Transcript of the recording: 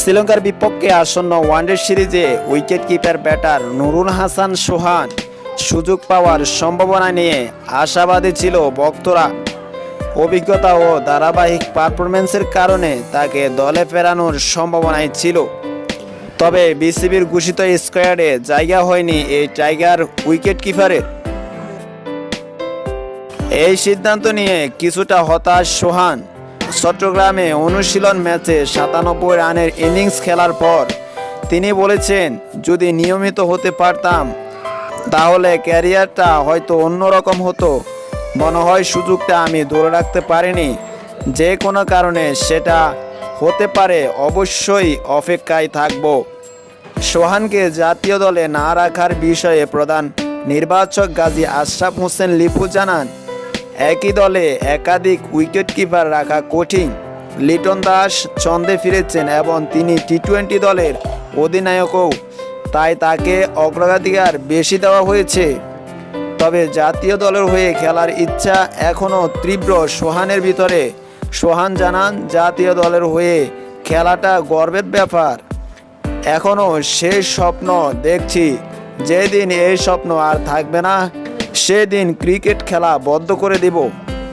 শ্রীলঙ্কার বিপক্ষে আসন্ন ওয়ানডে সিরিজে wicket keeper batter Nurul Hasan Sohan সুযোগ পাওয়ার সম্ভাবনা নিয়ে আশাবাদী ছিল ভক্তরা। অভিজ্ঞতা ও ধারাবাহিক পারফরমেন্সের কারণে তাকে দলে ফেরানোর সম্ভাবনাই ছিল। তবে বিসিবির ঘোষিত স্কোয়াডে জায়গা হয়নি এই টাইগার উইকেট কিপারের। এই সিদ্ধান্ত নিয়ে কিছুটা হতাশ সোহান। চট্টগ্রামে অনুশীলন ম্যাচে সাতানব্বই রানের ইনিংস খেলার পর তিনি বলেছেন, যদি নিয়মিত হতে পারতাম, তাহলে ক্যারিয়ারটা হয়তো অন্যরকম হতো। মনে হয় সুযোগটা আমি ধরে রাখতে পারিনি। যে কোনো কারণে সেটা হতে পারে, অবশ্যই অপেক্ষায় থাকব। সোহানকে জাতীয় দলে না রাখার বিষয়ে প্রধান নির্বাচক গাজী আশরাফ হোসেন লিপু জানান একই দলে একাধিক উইকেট কিপার রাখা কঠিন। লিটন দাস ছন্দে ফিরেছেন এবং তিনি টি টোয়েন্টি দলের অধিনায়কও। তাই তাকে অগ্রাধিকার বেশি দেওয়া হয়েছে। তবে জাতীয় দলের হয়ে খেলার ইচ্ছা এখনও তীব্র সোহানের ভিতরে। সোহান জানান, জাতীয় দলের হয়ে খেলাটা গর্বের ব্যাপার। এখনও সেই স্বপ্ন দেখছি। যেদিন এই স্বপ্ন আর থাকবে না সেদিন ক্রিকেট খেলা বন্ধ করে দেব।